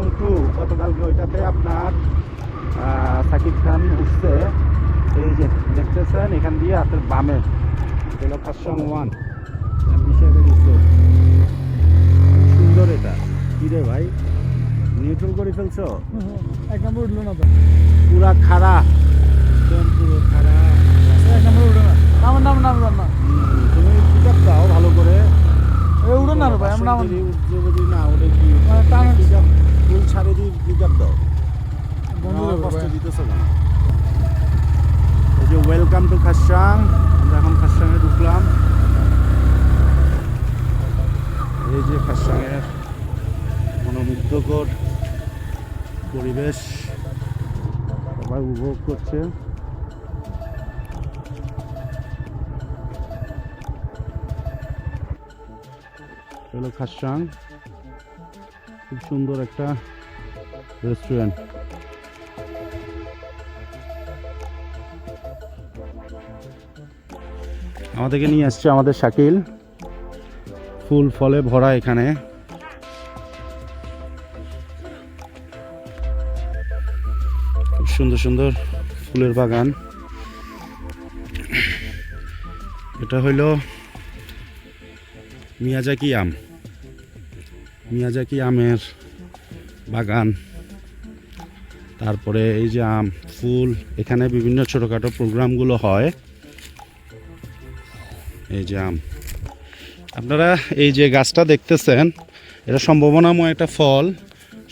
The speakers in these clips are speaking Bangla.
খাসসাং টু গতকালকে ওইটাতে আপনার সাকিব খান উঠছে। এই যে দেখতেছেন এখান দিয়ে হাতের বামে। হলো খাসসাং ওয়ান। হিসেবে দিচ্ছে সুন্দর এটা। কি রে ভাই? নিউট্রাল করে ফেলছো? এক নম্বর উঠল না তো। পুরা খাড়া। একদম পুরো খাড়া। এক নম্বর উঠল না। নাম নাম না তুমি পিক আপ ভালো করে। উঠো না ভাই আমরা যদি না ওটা কি? মানে টানা- দাও। কষ্ট দিতেছো কেন এই যে ওয়েলকাম টু খাসসাং আমরা এখন খাসসাংয়ে ঢুকলাম। এই যে খাসসাংয়ের মনোমুগ্ধকর পরিবেশ। সবাই উপভোগ করছে। হলো খাসসাং খুব সুন্দর একটা রেস্টুরেন্ট আমাদেরকে নিয়ে আসছে আমাদের শাকিল। ফুল ফলে ভরা এখানে। খুব সুন্দর সুন্দর ফুলের বাগান। এটা হইল মিয়াজাকি আম। মিয়াজাকি আমের বাগান। তারপরে এই যে আম, ফুল, এখানে বিভিন্ন ছোটোখাটো প্রোগ্রামগুলো হয়। এই যে আম। আপনারা এই যে গাছটা দেখতেছেন, এটা সম্ভাবনাময় একটা ফল।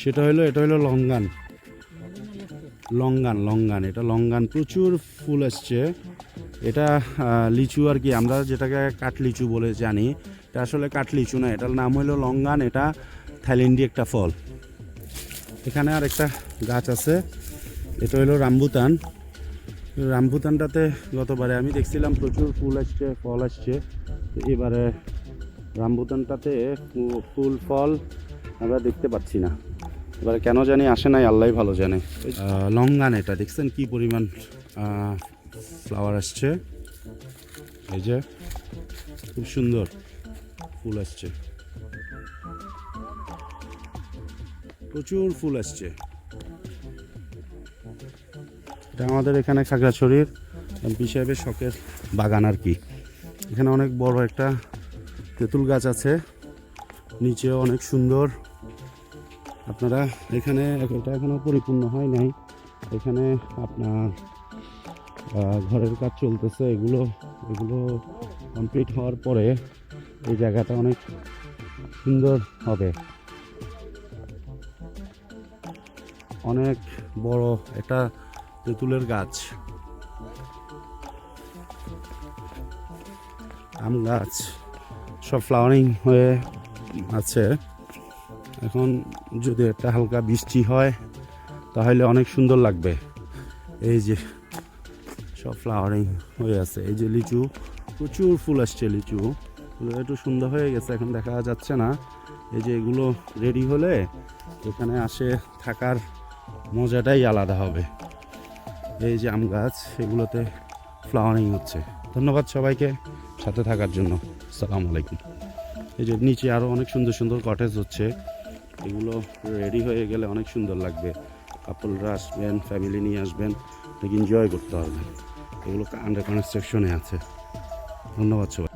সেটা হলো, এটা হলো লঙ্গান। লঙ্গান লঙ্গান, এটা লঙ্গান প্রচুর ফুল আসছে এটা লিচু আর কি, আমরা যেটাকে কাঠ লিচু বলে জানি। এটা আসলে কাঠ লিচু না, এটার নাম হলো লঙ্গান, এটা থাইল্যান্ডি একটা ফল। এখানে আর একটা গাছ আছে। এটা হলো রামবুতান রামবুতানটাতে গতবারে আমি দেখছিলাম প্রচুর ফুল আসছে, ফল আসছে। এবারে রামবুতানটাতে ফুল, ফল আমরা দেখতে পাচ্ছি না। এবারে কেন জানি আসে নাই আল্লাহ ভালো জানে। লঙ্গান এটা, দেখছেন কি পরিমাণ ফ্লাওয়ার আসছে? এই যে, খুব সুন্দর ফুল আসছে। প্রচুর ফুল আসছে। এটা আমাদের এখানে খাগড়াছড়ির এমপি সাহেবের শখের বাগান আর কি। এখানে অনেক বড় একটা তেঁতুল গাছ আছে, নিচেও অনেক সুন্দর। আপনারা এখানে, এটা এখনও পরিপূর্ণ হয় নাই। এখানে আপনার ঘরের কাজ চলতেছে, এগুলো এগুলো কমপ্লিট হওয়ার পরে এই জায়গাটা অনেক সুন্দর হবে। অনেক বড় একটা তেঁতুলের গাছ। আম গাছ সব ফ্লাওয়ারিং হয়ে আছে। এখন যদি একটা হালকা বৃষ্টি হয়, তাহলে অনেক সুন্দর লাগবে। এই যে সব ফ্লাওয়ারিং হয়ে আছে। এই যে লিচু, প্রচুর ফুল আসছে লিচু। একটু সুন্দর হয়ে গেছে, এখন দেখা যাচ্ছে না। এই যে এগুলো রেডি হলে এখানে আসে থাকার মজাটাই আলাদা হবে। এই যে আম গাছ, এগুলোতে ফ্লাওয়ারিং হচ্ছে। ধন্যবাদ সবাইকে সাথে থাকার জন্য। সালাম আলাইকুম। এই যে নিচে আরও অনেক সুন্দর সুন্দর কটেজ হচ্ছে। এগুলো রেডি হয়ে গেলে অনেক সুন্দর লাগবে। কাপলরা আসবেন ফ্যামিলি নিয়ে আসবেন, অনেক এনজয় করতে পারবেন। এগুলো আন্ডার কনস্ট্রাকশনে আছে। ধন্যবাদ সবাই